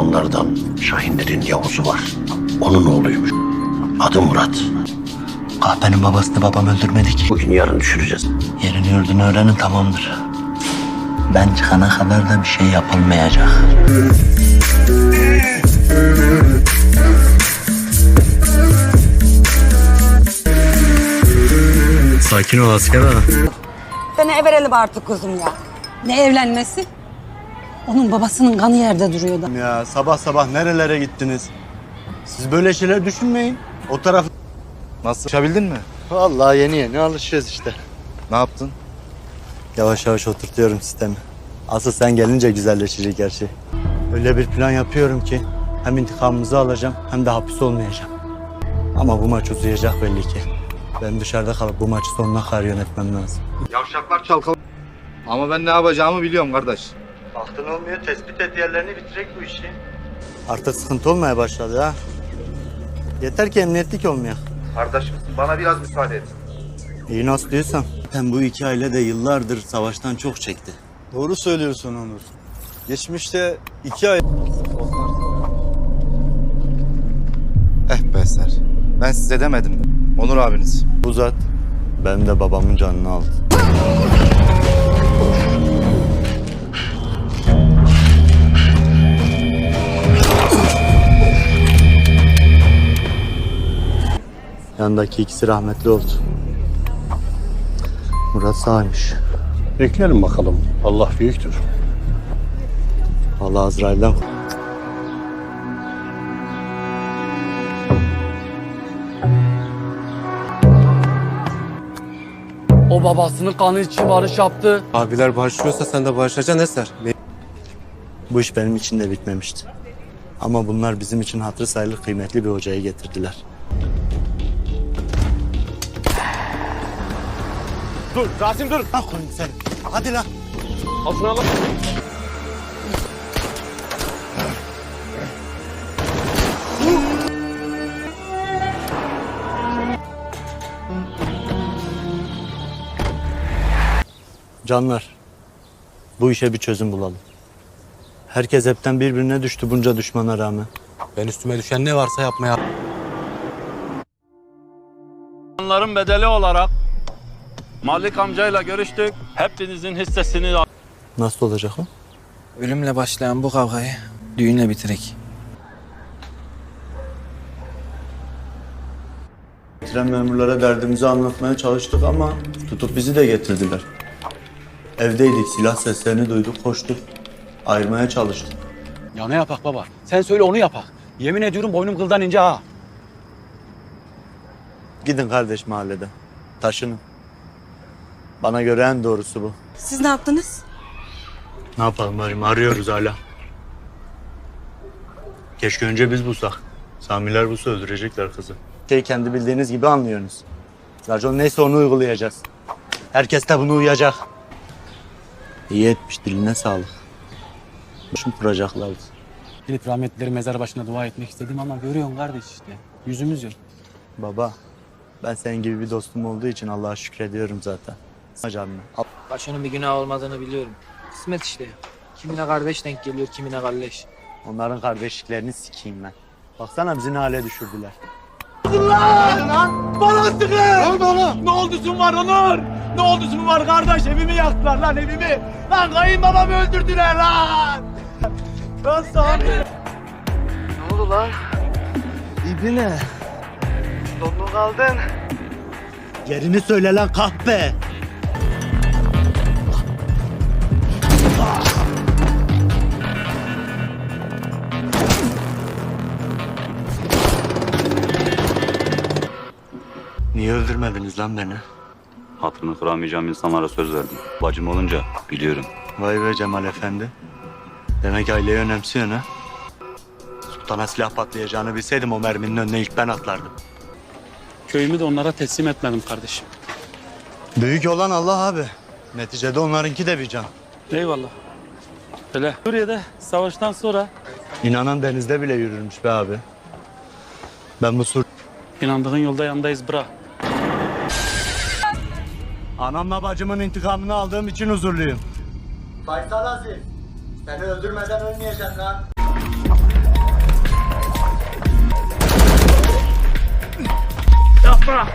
Onlardan Şahinlerin Yavuz'u var. Onun oğluymuş. Adı Murat. Kahpenin babasını babam öldürmedi ki. Bugün yarın düşüreceğiz. Yerini yurdunu öğrenin tamamdır. Ben çıkana kadar da bir şey yapılmayacak. Sakin ol asker hanım. Seni everelim artık kuzum ya. Ne evlenmesi? Onun babasının kanı yerde duruyordu. Ya sabah sabah nerelere gittiniz? Siz böyle şeyler düşünmeyin. O taraf... Nasıl? Uçabildin mi? Vallahi yeni yeni alışıyoruz işte. Ne yaptın? Yavaş yavaş oturtuyorum sistemi. Asıl sen gelince güzelleşecek her şey. Öyle bir plan yapıyorum ki hem intikamımızı alacağım hem de hapis olmayacağım. Ama bu maç uzayacak belli ki. Ben dışarıda kalıp bu maçı sonuna kadar yönetmem lazım. Yavşaklar çalkal. Ama ben ne yapacağımı biliyorum kardeş. Baktın olmuyor, tespit et yerlerini bitirek bu işi. Artık sıkıntı olmaya başladı ha. Yeter ki emniyetlik olmaya. Kardeşimsin bana biraz müsaade et. İyi nasıl diyorsan. Hem bu iki aile de yıllardır savaştan çok çekti. Doğru söylüyorsun Onur. Geçmişte iki ay Eh be Eser. Ben size demedim mi? Onur abiniz. Uzat. Benim de babamın canını aldı. Yandaki ikisi rahmetli oldu. Murat sağymış. Bekleyelim bakalım. Allah büyüktür. Allah Azrail'den O babasının kanı için barış yaptı. Abiler bağışlıyorsa sen de bağışlayacaksın Eser. Bu iş benim için de bitmemişti. Ama bunlar bizim için hatırı sayılır kıymetli bir hocayı getirdiler. Dur Rasim dur. Ha koyun sen. Hadi lan. Altına al. Canlar. Bu işe bir çözüm bulalım. Herkes hepten birbirine düştü bunca düşmana rağmen. Ben üstüme düşen ne varsa yapmaya... Onların bedeli olarak Malik amcayla görüştük. Hepinizin hissesini Nasıl olacak o? Ölümle başlayan bu kavgayı düğünle bitirek. Tren memurlara derdimizi anlatmaya çalıştık ama tutup bizi de getirdiler. Evdeydik, silah seslerini duyduk, koştuk. Ayırmaya çalıştık. Ya ne yapak baba? Sen söyle onu yapak. Yemin ediyorum boynum kıldan ince ha. Gidin kardeş mahallede. Taşının. Bana göre en doğrusu bu. Siz ne yaptınız? Ne yapalım bari arıyoruz hala. Keşke önce biz bulsak. Samiler bulsa öldürecekler kızı. Şey kendi bildiğiniz gibi anlıyorsunuz. Racon neyse onu uygulayacağız. Herkes de bunu uyacak. İyi etmiş diline sağlık. Başım kuracaklardı. Gidip rahmetlilerin mezar başına dua etmek istedim ama görüyorsun kardeş işte. Yüzümüz yok. Baba ben senin gibi bir dostum olduğu için Allah'a şükrediyorum zaten. Canını. Başının bir günah olmadığını biliyorum. Kısmet işte. Kimine kardeş denk geliyor, kimine kardeş. Onların kardeşliklerini sikeyim ben. Baksana bizi ne hale düşürdüler. Ne oldusun var Onur? Ne oldusun var kardeş? Evimi yaktılar lan evimi. Lan kayınbabamı öldürdüler lan. Lan Sami. Ne oldu lan? İbine. Donlu kaldın. Yerini söyle lan kahpe. Niye öldürmediniz lan beni? Hatırını kıramayacağım insanlara söz verdim. Bacım olunca biliyorum. Vay be Cemal Efendi. Demek aileyi önemsiyorsun ha? Sultana silah patlayacağını bilseydim o merminin önüne ilk ben atlardım. Köyümü de onlara teslim etmedim kardeşim. Büyük olan Allah abi. Neticede onlarınki de bir can. Eyvallah. Öyle. Suriye'de savaştan sonra İnanan denizde bile yürürmüş be abi. Ben bu sur... inandığın yolda yanındayız bra. Anamla bacımın intikamını aldığım için huzurluyum. Faysal Aziz, seni öldürmeden ölmeyeceğim lan. Yapma!